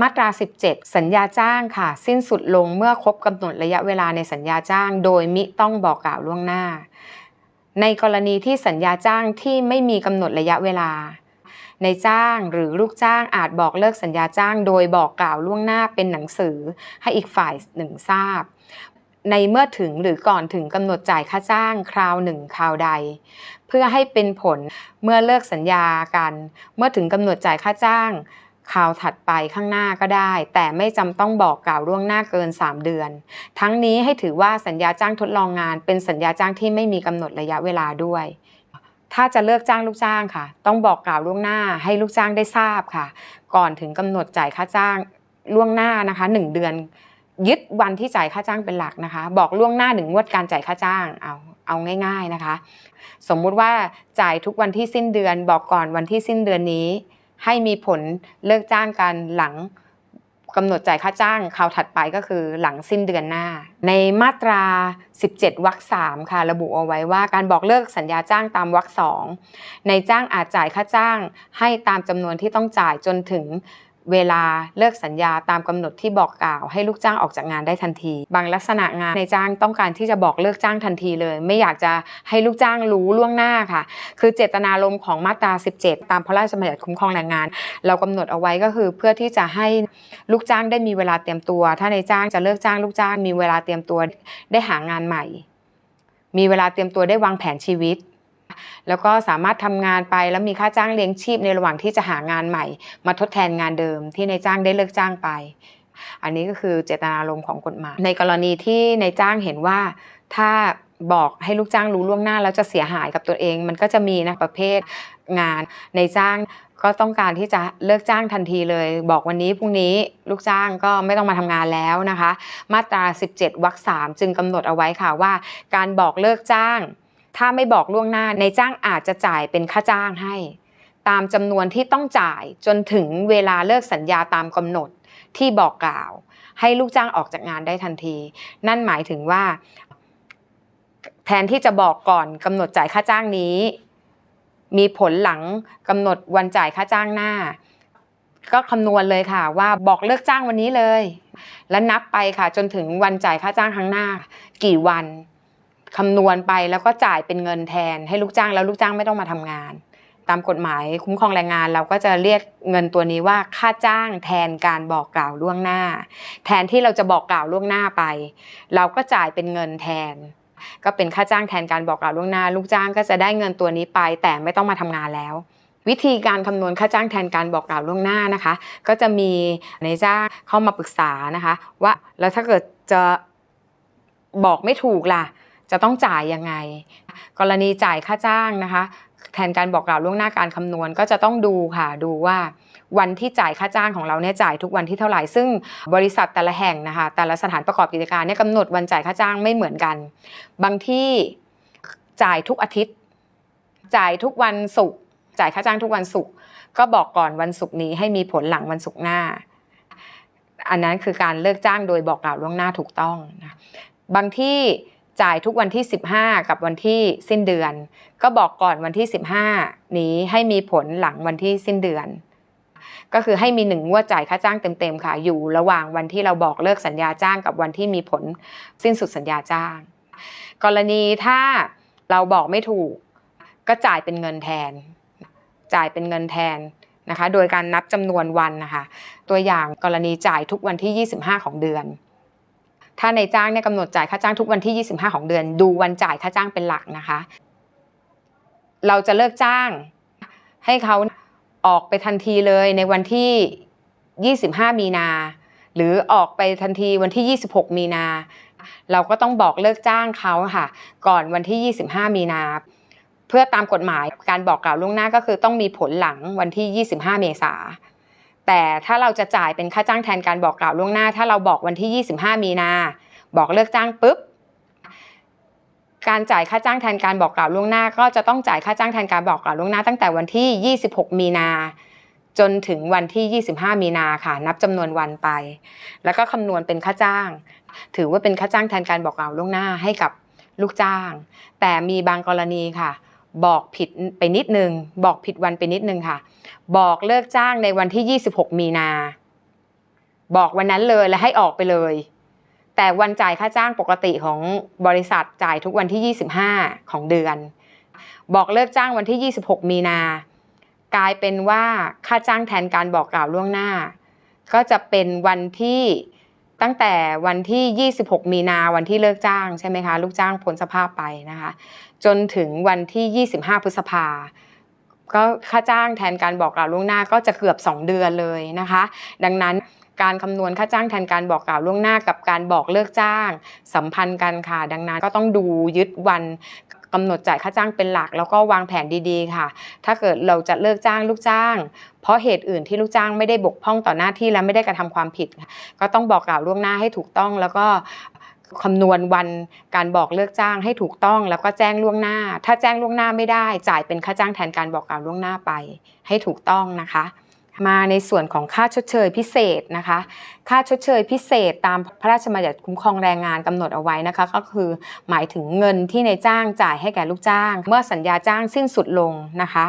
มาตรา 17 สัญญาจ้างค่ะ สิ้นสุดลงเมื่อครบกำหนดระยะเวลาในสัญญาจ้าง โดยมิต้องบอกกล่าวล่วงหน้า ในกรณีที่สัญญาจ้างที่ไม่มีกำหนดระยะเวลาในจ้างหรือลูกจ้างอาจบอกเลิกสัญญาจ้าง โดยบอกกล่าวล่วงหน้าเป็นหนังสือให้อีกฝ่ายหนึ่งทราบ ในเมื่อถึงหรือก่อนถึงกำหนดจ่ายค่าจ้างคราวหนึ่งคราวใด เพื่อให้เป็นผลเมื่อเลิกสัญญากัน เมื่อถึงกำหนดจ่ายค่าจ้าง คราวถัดไปข้างหน้าก็ได้ แต่ไม่จำต้องบอกกล่าวล่วงหน้าเกิน 3 เดือน ทั้งนี้ให้ถือว่าสัญญาจ้างทดลองงาน เป็นสัญญาจ้างที่ไม่มีกำหนดระยะเวลาด้วย ถ้าจะเลิกจ้างลูกจ้างค่ะ ต้องบอกกล่าวล่วงหน้าให้ลูกจ้างได้ทราบค่ะ ก่อนถึงกำหนดจ่ายค่าจ้างล่วงหน้านะคะหนึ่งเดือน ยึดวันที่จ่ายค่าจ้างเป็นหลักนะคะ บอกล่วงหน้าหนึ่งงวดการจ่ายค่าจ้างเอาเอาง่าย ๆนะคะ สมมุติว่าจ่ายทุกวันที่สิ้นเดือน บอกก่อนวันที่สิ้นเดือนนี้ ให้มีผลเลิกจ้างกันหลังกำหนดจ่ายค่าจ้างคราวถัดไปก็คือหลังสิ้นเดือนหน้า ในมาตรา 17วรรค3ค่ะ ระบุเอาไว้ว่าการบอกเลิกสัญญาจ้างตามวรรคสองในจ้างอาจจ่ายค่าจ้างให้ตามจำนวนที่ต้องจ่ายจนถึง เวลาเลิกสัญญาตามกำหนดที่บอกกล่าวให้ลูกจ้างออกจากงานได้ทันที บางลักษณะงานในจ้างต้องการที่จะบอกเลิกจ้างทันทีเลย ไม่อยากจะให้ลูกจ้างรู้ล่วงหน้าค่ะ คือเจตนารมณ์ของมาตรา 17 ตามพระราชบัญญัติคุ้มครองแรงงาน เรากำหนดเอาไว้ก็คือ เพื่อที่จะให้ลูกจ้างได้มีเวลาเตรียมตัว ถ้าในจ้างจะเลิกจ้างลูกจ้าง มีเวลาเตรียมตัวได้หางานใหม่ มีเวลาเตรียมตัวได้วางแผนชีวิต แล้วก็สามารถทำงานไปแล้วมีค่าจ้างเลี้ยงชีพในระหว่างที่จะหางานใหม่ มาทดแทนงานเดิมที่ในจ้างได้เลิกจ้างไป อันนี้ก็คือเจตนารมณ์ของกฎหมายในกรณีที่ในจ้างเห็นว่าถ้าบอกให้ลูกจ้างรู้ล่วงหน้าแล้วจะเสียหายกับตัวเอง มันก็จะมีนะประเภทงานในจ้างก็ต้องการที่จะเลิกจ้างทันทีเลย บอกวันนี้พรุ่งนี้ลูกจ้างก็ไม่ต้องมาทำงานแล้วนะคะ มาตรา 17วรรค3จึงกำหนดเอาไว้ค่ะว่า การบอกเลิกจ้าง ถ้าไม่บอกล่วงหน้าในจ้างอาจจะจ่ายเป็นค่าจ้างให้ ตามจำนวนที่ต้องจ่ายจนถึงเวลาเลิกสัญญาตามกำหนดที่บอกกล่าว ให้ลูกจ้างออกจากงานได้ทันที นั่นหมายถึงว่า แทนที่จะบอกก่อนกำหนดจ่ายค่าจ้างนี้ มีผลหลังกำหนดวันจ่ายค่าจ้างหน้า ก็คำนวณเลยค่ะว่าบอกเลิกจ้างวันนี้เลย แล้วนับไปค่ะจนถึงวันจ่ายค่าจ้างครั้งหน้า กี่วัน คำนวณไปแล้วก็จ่ายเป็นเงินแทนให้ลูกจ้างแล้วลูกจ้างไม่ต้องมาทำงาน ตามกฎหมายคุ้มครองแรงงานเราก็จะเรียกเงินตัวนี้ว่าค่าจ้างแทนการบอกกล่าวล่วงหน้า แทนที่เราจะบอกกล่าวล่วงหน้าไป เราก็จ่ายเป็นเงินแทน ก็เป็นค่าจ้างแทนการบอกกล่าวล่วงหน้า ลูกจ้างก็จะได้เงินตัวนี้ไป แต่ไม่ต้องมาทำงานแล้ววิธีการคำนวณค่าจ้างแทนการบอกกล่าวล่วงหน้านะคะ ก็จะมีนายจ้างเข้ามาปรึกษานะคะ ว่าแล้วถ้าเกิดจะบอกไม่ถูกล่ะ จะต้องจ่ายยังไง กรณีจ่ายค่าจ้างนะคะ แทนการบอกกล่าวล่วงหน้าการคำนวณก็จะต้องดูค่ะดูว่าวันที่จ่ายค่าจ้างของเราเนี่ยจ่ายทุกวันที่เท่าไหร่ ซึ่งบริษัทแต่ละแห่งนะคะแต่ละสถานประกอบกิจการเนี่ยกำหนดวันจ่ายค่าจ้างไม่เหมือนกัน บางที่จ่ายทุกอาทิตย์ จ่ายทุกวันศุกร์จ่ายค่าจ้างทุกวันศุกร์ก็บอกก่อนวันศุกร์นี้ให้มีผลหลังวันศุกร์หน้า อันนั้นคือการเลิกจ้างโดยบอกกล่าวล่วงหน้าถูกต้องนะบางที่ จ่ายทุกวันที่ 15 กับวันที่สิ้นเดือน ก็บอกก่อนวันที่ 15 นี้ให้มีผลหลังวันที่สิ้นเดือน ก็คือให้มีหนึ่งงวดจ่ายค่าจ้างเต็มๆค่ะ อยู่ระหว่างวันที่เราบอกเลิกสัญญาจ้างกับวันที่มีผลสิ้นสุดสัญญาจ้าง กรณีถ้าเราบอกไม่ถูก ก็จ่ายเป็นเงินแทน จ่ายเป็นเงินแทนนะคะ โดยการนับจำนวนวันนะคะ ตัวอย่างกรณีจ่ายทุกวันที่ 25 ของเดือน ถ้าในจ้างเนี่ยกำหนดจ่ายค่าจ้างทุกวันที่ 25 ของเดือน ดูวันจ่ายค่าจ้างเป็นหลักนะคะ เราจะเลิกจ้าง ให้เขาออกไปทันทีเลยในวันที่ 25 มีนา หรือออกไปทันทีวันที่ 26 มีนา เราก็ต้องบอกเลิกจ้างเขาค่ะ ก่อนวันที่ 25 มีนาเพื่อตามกฎหมายการบอกกล่าวล่วงหน้าก็คือต้องมีผลหลังวันที่ 25 เมษา แต่ถ้าเราจะจ่ายเป็นค่าจ้างแทนการบอกกล่าวล่วงหน้า ถ้าเราบอกวันที่ 25 มีนา บอกเลิกจ้างปุ๊บการจ่ายค่าจ้างแทนการบอกกล่าวล่วงหน้า ก็จะต้องจ่ายค่าจ้างแทนการบอกกล่าวล่วงหน้า ตั้งแต่วันที่ 26 มีนา จนถึงวันที่ 25 มีนาค่ะ นับจำนวนวันไป แล้วก็คำนวณเป็นค่าจ้าง ถือว่าเป็นค่าจ้างแทนการบอกกล่าวล่วงหน้าให้กับลูกจ้าง แต่มีบางกรณีค่ะ บอกผิดไปนิดนึง บอกผิดวันไปนิดนึงค่ะ บอกเลิกจ้างในวันที่ 26 มีนา บอกวันนั้นเลยและให้ออกไปเลย แต่วันจ่ายค่าจ้างปกติของบริษัทจ่ายทุกวันที่ 25 ของเดือน บอกเลิกจ้างวันที่ 26 มีนา กลายเป็นว่าค่าจ้างแทนการบอกกล่าวล่วงหน้า ก็จะเป็นวันที่ ตั้งแต่วันที่ 26 มีนาวันที่เลิกจ้างใช่ไหมคะลูกจ้างพ้นสภาพไปนะคะ จนถึงวันที่ 25 พฤษภาก็ค่าจ้างแทนการบอกกล่าวล่วงหน้าก็จะเกือบ 2 เดือนเลยนะคะ ดังนั้นการคำนวณค่าจ้างแทนการบอกกล่าวล่วงหน้ากับการบอกเลิกจ้าง สัมพันธ์กันค่ะ ดังนั้นก็ต้องดูยึดวัน กำหนดจ่ายค่าจ้างเป็นหลัก แล้วก็วางแผนดีๆ ค่ะ ถ้าเกิดเราจะเลิกจ้างลูกจ้าง เพราะเหตุอื่นที่ลูกจ้างไม่ได้บกพร่องต่อหน้าที่และไม่ได้กระทำความผิด ก็ต้องบอกกล่าวล่วงหน้าให้ถูกต้องแล้วก็คำนวณวันการบอกเลิกจ้างให้ถูกต้องแล้วก็แจ้งล่วงหน้า ถ้าแจ้งล่วงหน้าไม่ได้ จ่ายเป็นค่าจ้างแทนการบอกกล่าวล่วงหน้าไป ให้ถูกต้องนะคะ มาในส่วนของค่าชดเชยพิเศษนะคะ ค่าชดเชยพิเศษตามพระราชบัญญัติคุ้มครองแรงงานกำหนดเอาไว้นะคะ ก็คือหมายถึงเงินที่นายจ้างจ่ายให้แก่ลูกจ้าง เมื่อสัญญาจ้างสิ้นสุดลงนะคะ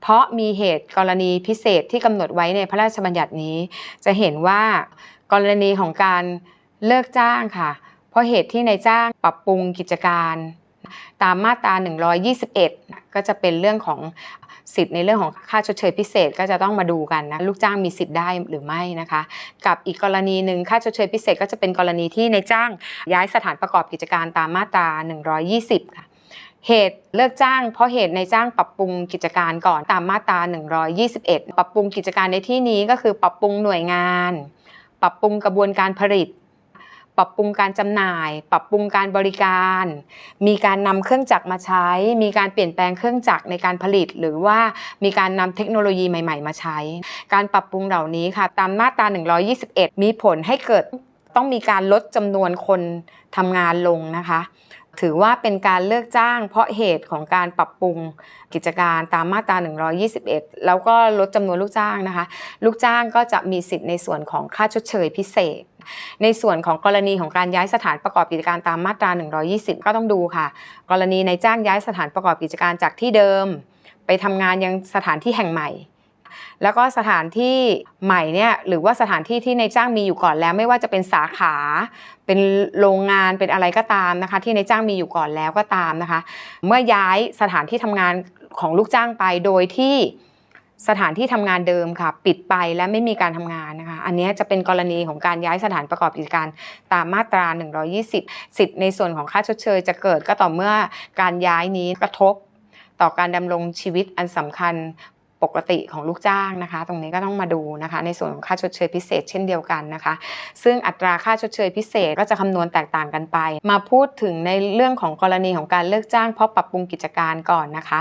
เพราะมีเหตุกรณีพิเศษที่กำหนดไว้ในพระราชบัญญัตินี้ จะเห็นว่ากรณีของการเลิกจ้างค่ะ เพราะเหตุที่นายจ้างปรับปรุงกิจการ ตามมาตรา 121 ก็จะเป็นเรื่องของ สิทธิ์ในเรื่องของค่าชดเชยพิเศษก็จะต้องมาดูกันนะลูกจ้างมีสิทธิ์ได้หรือไม่นะคะ กับอีกกรณีหนึ่งค่าชดเชยพิเศษก็จะเป็นกรณีที่ในจ้างย้ายสถานประกอบกิจการตามมาตรา 120 ค่ะเหตุเลิกจ้าง เพราะเหตุในจ้างปรับปรุงกิจการก่อนตามมาตรา 121 ปรับปรุงกิจการในที่นี้ก็คือปรับปรุงหน่วยงาน ปรับปรุงกระบวนการผลิต ปรับปรุงการจำหน่าย ปรับปรุงการบริการ มีการนำเครื่องจักรมาใช้ มีการเปลี่ยนแปลงเครื่องจักรในการผลิต หรือว่ามีการนำเทคโนโลยีใหม่ๆ มาใช้ การปรับปรุงเหล่านี้ค่ะ ตามมาตรา 121 มีผลให้เกิดต้องมีการลดจำนวนคนทำงานลงนะคะ ถือว่าเป็นการเลิกจ้าง เพราะเหตุของการปรับปรุงกิจการตามมาตรา 121 แล้วก็ลดจำนวนลูกจ้างนะคะ ลูกจ้างก็จะมีสิทธิ์ในส่วนของค่าชดเชยพิเศษ ในส่วนของกรณีของการย้ายสถานประกอบกิจการตามมาตรา 120 ก็ต้องดูค่ะ กรณีในจ้างย้ายสถานประกอบกิจการจากที่เดิม ไปทำงานยังสถานที่แห่งใหม่ แล้วก็สถานที่ใหม่เนี่ยหรือว่าสถานที่ที่ในจ้างมีอยู่ก่อนแล้ว ไม่ว่าจะเป็นสาขา เป็นโรงงานเป็นอะไรก็ตามนะคะ ที่ในจ้างมีอยู่ก่อนแล้วก็ตามนะคะ เมื่อย้ายสถานที่ทำงานของลูกจ้างไปโดยที่สถานที่ทำงานเดิมค่ะ ปิดไปและไม่มีการทำงานนะคะ อันนี้จะเป็นกรณีของการย้ายสถานประกอบกิจการตามมาตรา 120 สิทธิ์ในส่วนของค่าชดเชย จะเกิดก็ต่อเมื่อการย้ายนี้กระทบต่อการดำรงชีวิตอันสำคัญ ปกติของลูกจ้างนะคะ ตรงนี้ก็ต้องมาดูนะคะ ในส่วนของค่าชดเชยพิเศษเช่นเดียวกันนะคะ ซึ่งอัตราค่าชดเชยพิเศษก็จะคำนวณแตกต่างกันไป มาพูดถึงในเรื่องของกรณีของการเลิกจ้างเพราะปรับปรุงกิจการก่อนนะคะ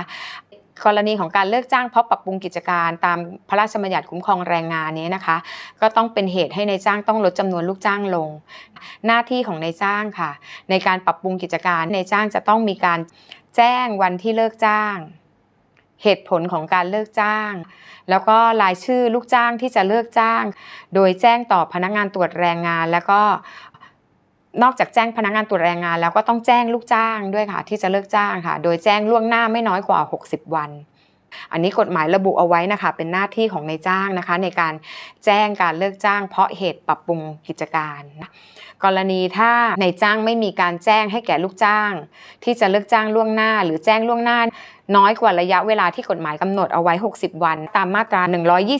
กรณีของการเลิกจ้างเพราะปรับปรุงกิจการตามพระราชบัญญัติคุ้มครองแรงงานนี้นะคะ ก็ต้องเป็นเหตุให้ในายจ้างต้องลดจำนวนลูกจ้างลง หน้าที่ของนายจ้างค่ะ ในการปรับปรุงกิจการนายจ้างจะต้องมีการแจ้งวันที่เลิกจ้าง เหตุผลของการเลิกจ้าง แล้วก็รายชื่อลูกจ้างที่จะเลิกจ้าง โดยแจ้งต่อพนักงานตรวจแรงงาน แล้วก็นอกจากแจ้งพนักงานตรวจแรงงาน แล้วก็ต้องแจ้งลูกจ้างด้วยค่ะ ที่จะเลิกจ้างค่ะ โดยแจ้งล่วงหน้าไม่น้อยกว่า 60 วัน อันนี้กฎหมายระบุเอาไว้นะคะ เป็นหน้าที่ของนายจ้างนะคะ ในการแจ้งการเลิกจ้าง เพราะเหตุปรับปรุงกิจการกรณีถ้านายจ้างไม่มีการแจ้งให้แก่ลูกจ้าง ที่จะเลิกจ้างล่วงหน้า หรือแจ้งล่วงหน้า น้อยกว่าระยะเวลาที่กฎหมายกำหนดเอาไว้ 60 วัน ตามมาตรา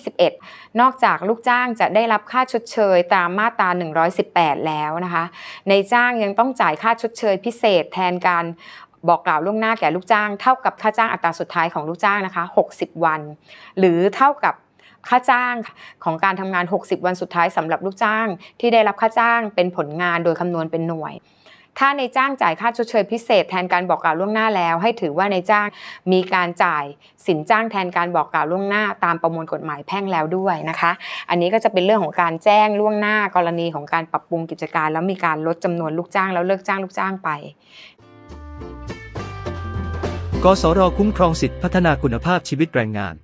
121 นอกจากลูกจ้างจะได้รับค่าชดเชย ตามมาตรา 118 แล้วนะคะ ในจ้างยังต้องจ่ายค่าชดเชยพิเศษแทนการบอกกล่าวล่วงหน้าแก่ลูกจ้าง เท่ากับค่าจ้างอัตราสุดท้ายของลูกจ้างนะคะ 60 วัน หรือเท่ากับค่าจ้างของการทำงาน 60 วันสุดท้ายสำหรับลูกจ้าง ที่ได้รับค่าจ้างเป็นผลงานโดยคำนวณเป็นหน่วย ถ้าในจ้างจ่ายค่าชดเชยพิเศษแทนการบอกกล่าวล่วงหน้าแล้ว ให้ถือว่าในจ้างมีการจ่ายสินจ้างแทนการบอกกล่าวล่วงหน้า ตามประมวลกฎหมายแพ่งแล้วด้วยนะคะ อันนี้ก็จะเป็นเรื่องของการแจ้งล่วงหน้ากรณีของการปรับปรุงกิจการ แล้วมีการลดจำนวนลูกจ้าง แล้วเลิกจ้างลูกจ้างไปกสรคุ้มครองสิทธิพัฒนาคุณภาพชีวิตแรงงาน